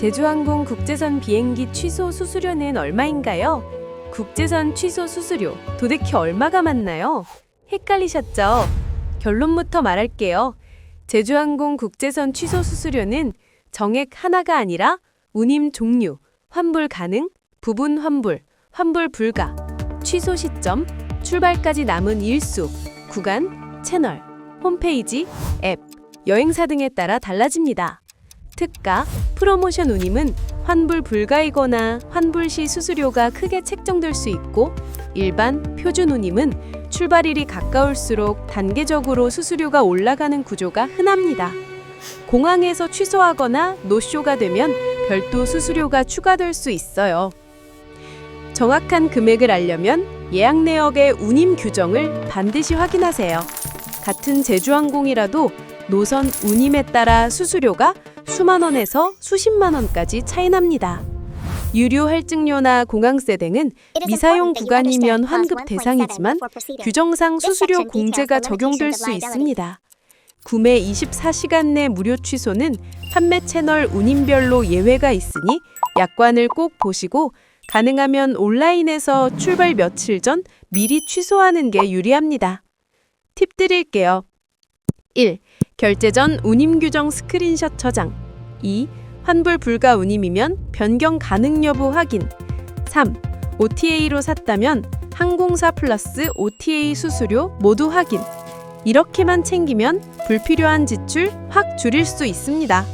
제주항공 국제선 비행기 취소 수수료는 얼마인가요? 국제선 취소 수수료 도대체 얼마가 맞나요? 헷갈리셨죠? 결론부터 말할게요. 제주항공 국제선 취소 수수료는 정액 하나가 아니라 운임 종류, 환불 가능, 부분 환불, 환불 불가, 취소 시점, 출발까지 남은 일수, 구간, 채널, 홈페이지, 앱, 여행사 등에 따라 달라집니다. 특가, 프로모션 운임은 환불 불가이거나 환불 시 수수료가 크게 책정될 수 있고 일반, 표준 운임은 출발일이 가까울수록 단계적으로 수수료가 올라가는 구조가 흔합니다. 공항에서 취소하거나 노쇼가 되면 별도 수수료가 추가될 수 있어요. 정확한 금액을 알려면 예약 내역의 운임 규정을 반드시 확인하세요. 같은 제주항공이라도 노선 운임에 따라 수수료가 수만 원에서 수십만 원까지 차이납니다. 유료 할증료나 공항세 등은 미사용 구간이면 환급 대상이지만 규정상 수수료 공제가 적용될 수 있습니다. 구매 24시간 내 무료 취소는 판매 채널 운임별로 예외가 있으니 약관을 꼭 보시고 가능하면 온라인에서 출발 며칠 전 미리 취소하는 게 유리합니다. 팁 드릴게요. 1. 결제 전 운임 규정 스크린샷 저장. 2. 환불 불가 운임이면 변경 가능 여부 확인. 3. OTA로 샀다면 항공사 플러스 OTA 수수료 모두 확인. 이렇게만 챙기면 불필요한 지출 확 줄일 수 있습니다.